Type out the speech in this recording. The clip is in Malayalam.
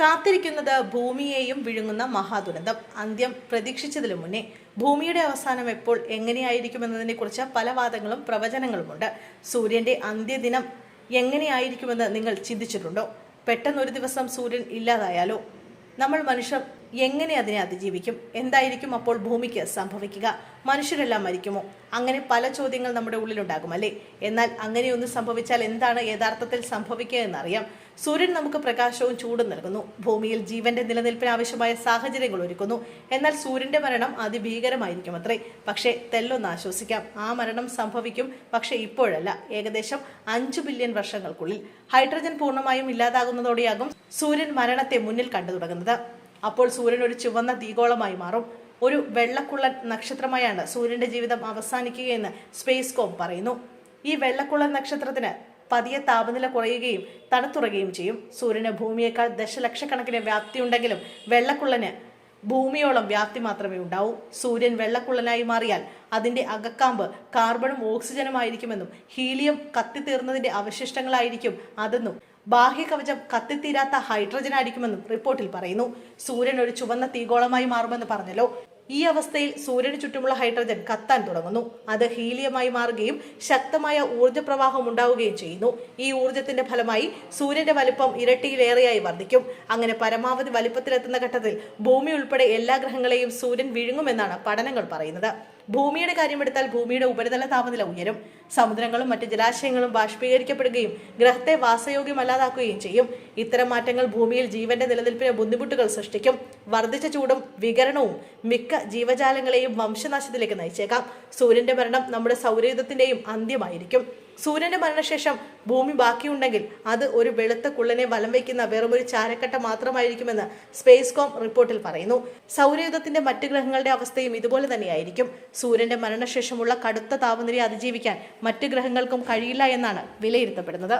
കാത്തിരിക്കുന്നത് ഭൂമിയെയും വിഴുങ്ങുന്ന മഹാദുരന്തം. അന്ത്യം പ്രതീക്ഷിച്ചതിനു മുന്നേ ഭൂമിയുടെ അവസാനം എപ്പോൾ എങ്ങനെയായിരിക്കുമെന്നതിനെ കുറിച്ച് പല വാദങ്ങളും പ്രവചനങ്ങളുമുണ്ട്. സൂര്യന്റെ അന്ത്യദിനം എങ്ങനെയായിരിക്കുമെന്ന് നിങ്ങൾ ചിന്തിച്ചിട്ടുണ്ടോ? പെട്ടെന്നൊരു ദിവസം സൂര്യൻ ഇല്ലാതായാലോ? നമ്മൾ മനുഷ്യർ എങ്ങനെ അതിനെ അതിജീവിക്കും? എന്തായിരിക്കും അപ്പോൾ ഭൂമിക്ക് സംഭവിക്കുക? മനുഷ്യരെല്ലാം മരിക്കുമോ? അങ്ങനെ പല ചോദ്യങ്ങൾ നമ്മുടെ ഉള്ളിലുണ്ടാകും അല്ലേ? എന്നാൽ അങ്ങനെയൊന്ന് സംഭവിച്ചാൽ എന്താണ് യഥാർത്ഥത്തിൽ സംഭവിക്കുക എന്നറിയാം. സൂര്യൻ നമുക്ക് പ്രകാശവും ചൂടും നൽകുന്നു. ഭൂമിയിൽ ജീവന്റെ നിലനിൽപ്പിന് ആവശ്യമായ സാഹചര്യങ്ങൾ ഒരുക്കുന്നു. എന്നാൽ സൂര്യന്റെ മരണം അതിഭീകരമായിരിക്കും അത്രേ. പക്ഷേ തെല്ലൊന്ന് ആശ്വസിക്കാം. ആ മരണം സംഭവിക്കും. പക്ഷേ ഇപ്പോഴല്ല. ഏകദേശം അഞ്ചു ബില്യൺ വർഷങ്ങൾക്കുള്ളിൽ. ഹൈഡ്രജൻ പൂർണമായും ഇല്ലാതാകുന്നതോടെയാകും സൂര്യൻ മരണത്തെ മുന്നിൽ കണ്ടു തുടങ്ങുന്നത്. അപ്പോൾ സൂര്യൻ ഒരു ചുവന്ന തീഗോളമായി മാറും. ഒരു വെള്ളക്കുള്ളൻ നക്ഷത്രമായാണ് സൂര്യന്റെ ജീവിതം അവസാനിക്കുകയെന്ന് സ്പേസ് കോം പറയുന്നു. ഈ വെള്ളക്കുള്ളൻ നക്ഷത്രത്തിന് പതിയെ താപനില കുറയുകയും തണുത്തുറയുകയും ചെയ്യും. സൂര്യന് ഭൂമിയേക്കാൾ ദശലക്ഷക്കണക്കിന് വ്യാപ്തിയുണ്ടെങ്കിലും വെള്ളക്കുള്ളന് ഭൂമിയോളം വ്യാപ്തി മാത്രമേ ഉണ്ടാവൂ. സൂര്യൻ വെള്ളക്കുള്ളനായി മാറിയാൽ അതിന്റെ അകക്കാമ്പ് കാർബണും ഓക്സിജനുമായിരിക്കുമെന്നും ഹീലിയം കത്തിത്തീർന്നതിന്റെ അവശിഷ്ടങ്ങളായിരിക്കും അതെന്നും ബാഹ്യ ബാഹ്യകവചം കത്തിത്തീരാത്ത ഹൈഡ്രജൻ ആയിരിക്കുമെന്നും റിപ്പോർട്ടിൽ പറയുന്നു. സൂര്യൻ ഒരു ചുവന്ന തീഗോളമായി മാറുമെന്ന് പറഞ്ഞല്ലോ. ഈ അവസ്ഥയിൽ സൂര്യന് ചുറ്റുമുള്ള ഹൈഡ്രജൻ കത്താൻ തുടങ്ങുന്നു. അത് ഹീലിയമായി മാറുകയും ശക്തമായ ഊർജ പ്രവാഹം ഉണ്ടാവുകയും ചെയ്യുന്നു. ഈ ഊർജത്തിന്റെ ഫലമായി സൂര്യന്റെ വലിപ്പം ഇരട്ടിയിലേറെയായി വർദ്ധിക്കും. അങ്ങനെ പരമാവധി വലിപ്പത്തിലെത്തുന്ന ഘട്ടത്തിൽ ഭൂമി ഉൾപ്പെടെ എല്ലാ ഗ്രഹങ്ങളെയും സൂര്യൻ വിഴുങ്ങുമെന്നാണ് പഠനങ്ങൾ പറയുന്നത്. ഭൂമിയുടെ കാര്യമെടുത്താൽ ഭൂമിയുടെ ഉപരിതല താപനില ഉയരും. സമുദ്രങ്ങളും മറ്റ് ജലാശയങ്ങളും ബാഷ്പീകരിക്കപ്പെടുകയും ഗ്രഹത്തെ വാസയോഗ്യമല്ലാതാക്കുകയും ചെയ്യും. ഇത്തരം മാറ്റങ്ങൾ ഭൂമിയിൽ ജീവന്റെ നിലനിൽപ്പിന് ബുദ്ധിമുട്ടുകൾ സൃഷ്ടിക്കും. വർദ്ധിച്ച ചൂടും വികരണവും മിക്ക ജീവജാലങ്ങളെയും വംശനാശത്തിലേക്ക് നയിച്ചേക്കാം. സൂര്യന്റെ മരണം നമ്മുടെ സൗരയുധത്തിന്റെയും അന്ത്യമായിരിക്കും. സൂര്യന്റെ മരണശേഷം ഭൂമി ബാക്കിയുണ്ടെങ്കിൽ അത് ഒരു വെളുത്ത കുള്ളനെ വലം വയ്ക്കുന്ന വെറുമൊരു ചാരക്കട്ട മാത്രമായിരിക്കുമെന്ന് സ്പേസ് കോം റിപ്പോർട്ടിൽ പറയുന്നു. സൗരയുധത്തിന്റെ മറ്റ് ഗ്രഹങ്ങളുടെ അവസ്ഥയും ഇതുപോലെ തന്നെയായിരിക്കും. സൂര്യന്റെ മരണശേഷമുള്ള കടുത്ത താപനിലയെ അതിജീവിക്കാൻ മറ്റ് ഗ്രഹങ്ങൾക്കും കഴിയില്ല എന്നാണ് വിലയിരുത്തപ്പെടുന്നത്.